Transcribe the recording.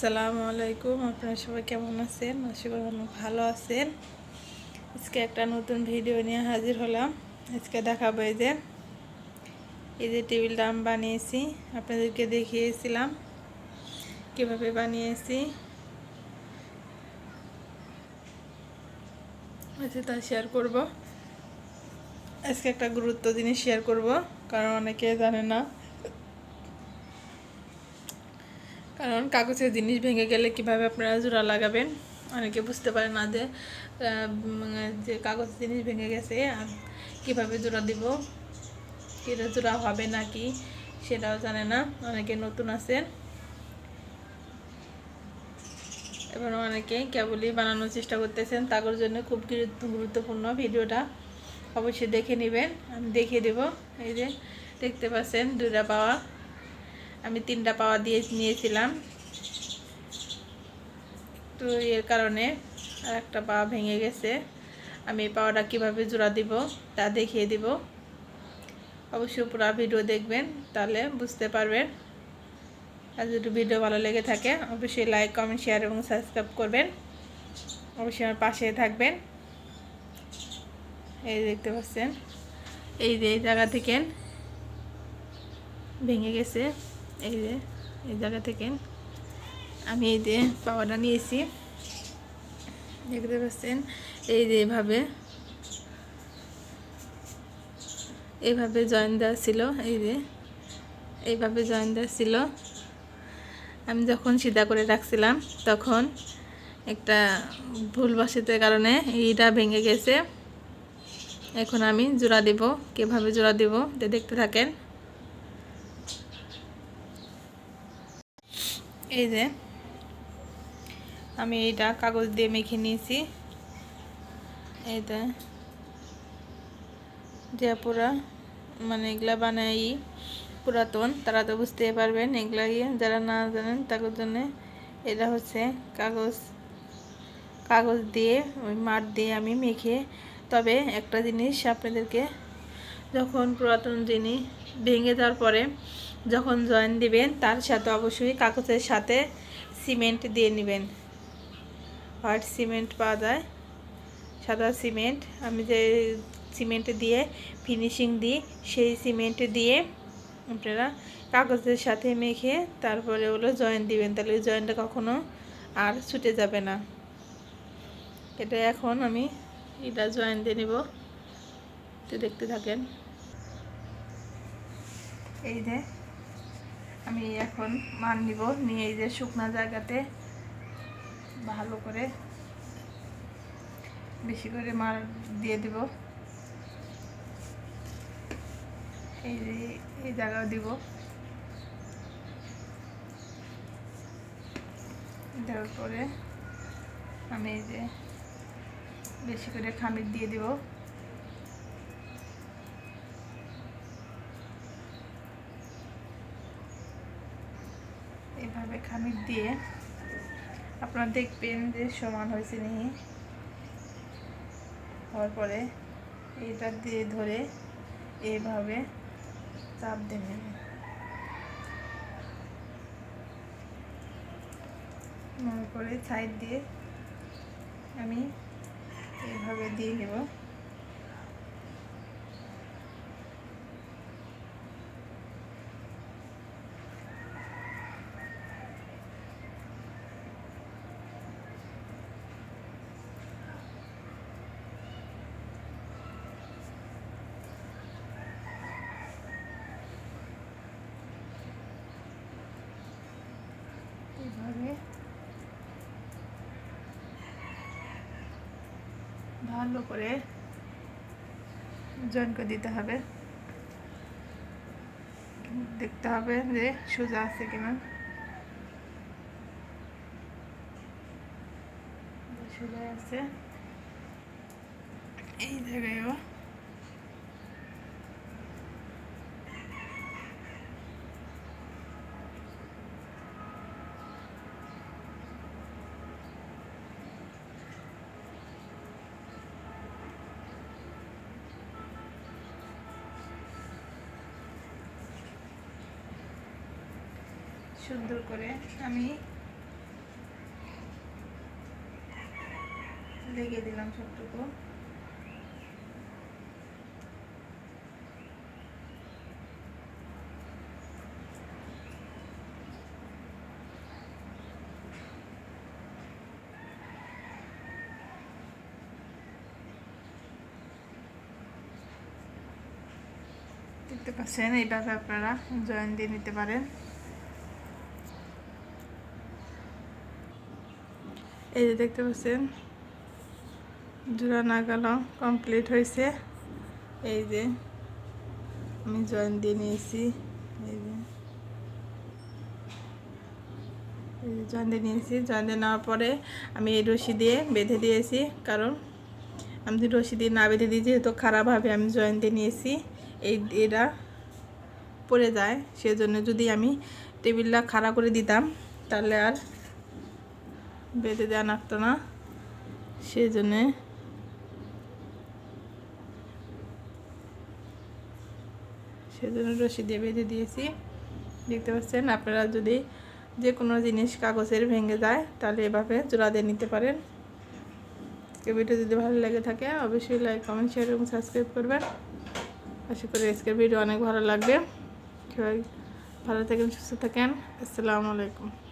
আসসালামু আলাইকুম। আপনারা সবাই কেমন আছেন? আশা করি ভালো আছেন। আজকে একটা নতুন ভিডিও নিয়ে হাজির হলাম। আজকে দেখাবো এই যে এই যে টেবিলটা আমি বানিয়েছি। আপনাদেরকে দেখিয়েছিলাম কীভাবে বানিয়েছি। আচ্ছা তা শেয়ার করব। আজকে একটা গুরুত্ব জিনিস শেয়ার করব, কারণ অনেকে জানে না। কারণ কাগজের জিনিস ভেঙে গেলে কীভাবে আপনারা জোড়া লাগাবেন? অনেকে বুঝতে পারে না যে যে কাগজের জিনিস ভেঙে গেছে কীভাবে জোড়া দিব? কিটা জোড়া হবে নাকি সেটাও জানে না। অনেকে নতুন আছেন। এবার অনেকে কেবলই বানানোর চেষ্টা করতেছেন। তাদের জন্য খুব গুরুত্ব- গুরুত্বপূর্ণ ভিডিওটা। অবশ্যই দেখে নেবেন। আমি দেখিয়ে দেব। এই যে, দেখতে পাচ্ছেন দুটা পাওয়া। আমি তিনটা পাওয়া দিয়ে নিয়েছিলাম। তো এর কারণে আর একটা পাওয়া ভেঙে গেছে। আমি এই পাওয়াটা কীভাবে জোড়া দিব তা দেখিয়ে দিব। অবশ্যই পুরো ভিডিও দেখবেন, তাহলে বুঝতে পারবেন। আর যদি ভিডিও ভালো লেগে থাকে, অবশ্যই লাইক কমেন্ট শেয়ার এবং সাবস্ক্রাইব করবেন। অবশ্যই আমার পাশে থাকবেন। এই দেখতে পাচ্ছেন, এই যে এই জায়গা থেকে ভেঙে গেছে। এই যে, এই জায়গা থেকে আমি এই যে পাওয়াটা নিয়েছি। দেখতে পাচ্ছেন? এই যে এভাবে এইভাবে জয়েন দেওয়া ছিল, এই যে, এইভাবে জয়েন দেওয়া ছিল। আমি যখন সিধা করে রাখছিলাম, তখন একটা ভুল কারণে এইটা ভেঙে গেছে। এখন আমি জোড়া দিব, কীভাবে জোড়া দিব দেখতে থাকেন। এই যে, আমি এইটা কাগজ দিয়ে মেখে নিয়েছি। এইটা যে পুরা মানে এগুলা বানাই পুরাতন, তারা তো বুঝতে পারবেন এগুলা যারা না জানেন তাদের জন্য এটা হচ্ছে কাগজ কাগজ দিয়ে, ওই মাঠ দিয়ে আমি মেখে, তবে একটা জিনিস আপনাদেরকে, যখন পুরাতন জিনিস ভেঙে যাওয়ার পরে যখন জয়েন দিবেন, তার সাথে অবশ্যই কাগজের সাথে সিমেন্ট দিয়ে নেবেন। হোয়াইট সিমেন্ট পাওয়া যায়। সাদা সিমেন্ট আমি যে সিমেন্ট দিয়ে ফিনিশিং দিই, সেই সিমেন্ট দিয়ে আপনারা কাগজের সাথে মেখে তারপরে ওগুলো জয়েন দিবেন। তাহলে ওই জয়েনটা কখনো আর ছুটে যাবে না। এটা এখন আমি এটা জয়েন দিয়ে নিব। দেখতে থাকেন। এই যে আমি এখন মান নিব, নিয়ে এই যে শুকনো জায়গাতে ভালো করে বেশি করে মার দিয়ে দিব। এই যে এই জায়গাও দিব। দেওয়ার পরে আমি এই যে বেশি করে খামির দিয়ে দিব। এইভাবে খামির দিয়ে আপনারা দেখবেন যে সমান হয়েছে নি। হওয়ার পরে এটা দিয়ে ধরে এইভাবে চাপ নেবেন নেওয়ার পরে সাইড দিয়ে আমি এইভাবে দিয়ে নেব এইভাবে ভালো করে জয়েন দিতে হবে। দেখতে হবে যে সোজা আছে কিনা। সোজা আছে। এই জায়গায়ও সুন্দর করে আমি লেগে দিলাম সবটুকু। দেখতে পাচ্ছেন এইভাবে আপনারা জয়েন দিয়ে নিতে পারেন। এই যে দেখতে পাচ্ছেন, জোড়া নাগানো কমপ্লিট হয়েছে। এই যে আমি জয়েন দিয়ে নিয়েছি। এই যে জয়েন দিয়ে নিয়েছি। জয়েন দিয়ে নেওয়ার পরে আমি এই রশি দিয়ে বেঁধে দিয়েছি, কারণ আমি যদি রশি দিয়ে না বেঁধে দিই, যেহেতু খারাপভাবে আমি জয়েন দিয়ে নিয়েছি, এই এরা পড়ে যায়। সেজন্য যদি আমি টেবিলটা খাড়া করে দিতাম, তাহলে আর বেঁধে দেওয়া লাগতো না? সেই জন্যে। সেজন্য রশি দিয়ে বেঁধে দিয়েছি। দেখতে পাচ্ছেন, আপনারা যদি যে কোনো জিনিস কাগজের ভেঙে যায়, তাহলে এভাবে জোড়া দিয়ে নিতে পারেন। ভিডিও যদি ভালো লেগে থাকে, অবশ্যই লাইক কমেন্ট শেয়ার এবং সাবস্ক্রাইব করবেন। আশা করি আজকের ভিডিও অনেক ভালো লাগবে। সবাই ভালো থাকেন, সুস্থ থাকেন। আসসালামু আলাইকুম।